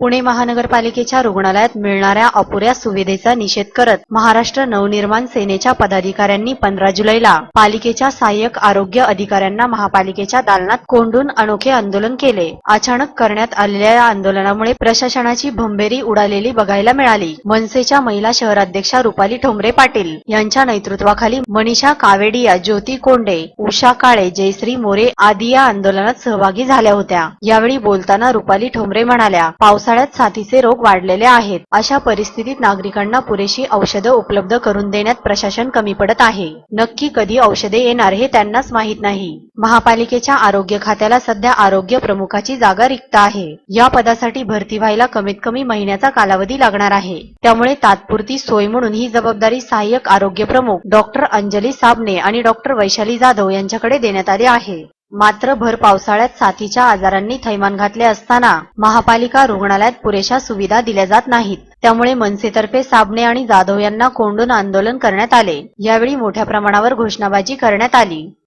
पुणे महानगरपालिकेच्या रुग्णालयात मिळणाऱ्या अपुऱ्या सुविधेचा निषेध करत महाराष्ट्र नवनिर्माण सेनेच्या पदाधिकाऱ्यांनी पंधरा जुलैला पालिकेच्या सहाय्यक आरोग्य अधिकाऱ्यांना महापालिकेच्या दालनात कोंडून अनोखे आंदोलन केले. अचानक करण्यात आलेल्या या आंदोलनामुळे प्रशासनाची भंबेरी उडालेली बघायला मिळाली. मनसेच्या महिला शहराध्यक्षा रुपाली ठोंबरे पाटील यांच्या नेतृत्वाखाली मनीषा कावेडिया ज्योती कोंडे उषा काळे जयश्री मोरे आदी या आंदोलनात सहभागी झाल्या होत्या. यावेळी बोलताना रुपाली ठोंबरे म्हणाल्या पावसा पावसाळ्यात साथीचे रोग वाढलेले आहेत. अशा परिस्थितीत नागरिकांना पुरेशी औषधं उपलब्ध करून देण्यात प्रशासन कमी पडत आहे. नक्की कधी औषधे येणार हे त्यांनाच माहीत नाही. महापालिकेच्या आरोग्य खात्याला सध्या आरोग्य प्रमुखाची जागा रिक्त आहे. या पदासाठी भरती व्हायला कमीत कमी महिन्याचा कालावधी लागणार आहे. त्यामुळे तात्पुरती सोय म्हणून ही जबाबदारी सहाय्यक आरोग्य प्रमुख डॉक्टर अंजली साबणे आणि डॉक्टर वैशाली जाधव यांच्याकडे देण्यात आली आहे. मात्र भर पावसाळ्यात साथीच्या आजारांनी थैमान घातले असताना महापालिका रुग्णालयात पुरेशा सुविधा दिल्या जात नाहीत. त्यामुळे मनसेतर्फे साबणे आणि जाधव यांना कोंडून आंदोलन करण्यात आले. यावेळी मोठ्या प्रमाणावर घोषणाबाजी करण्यात आली.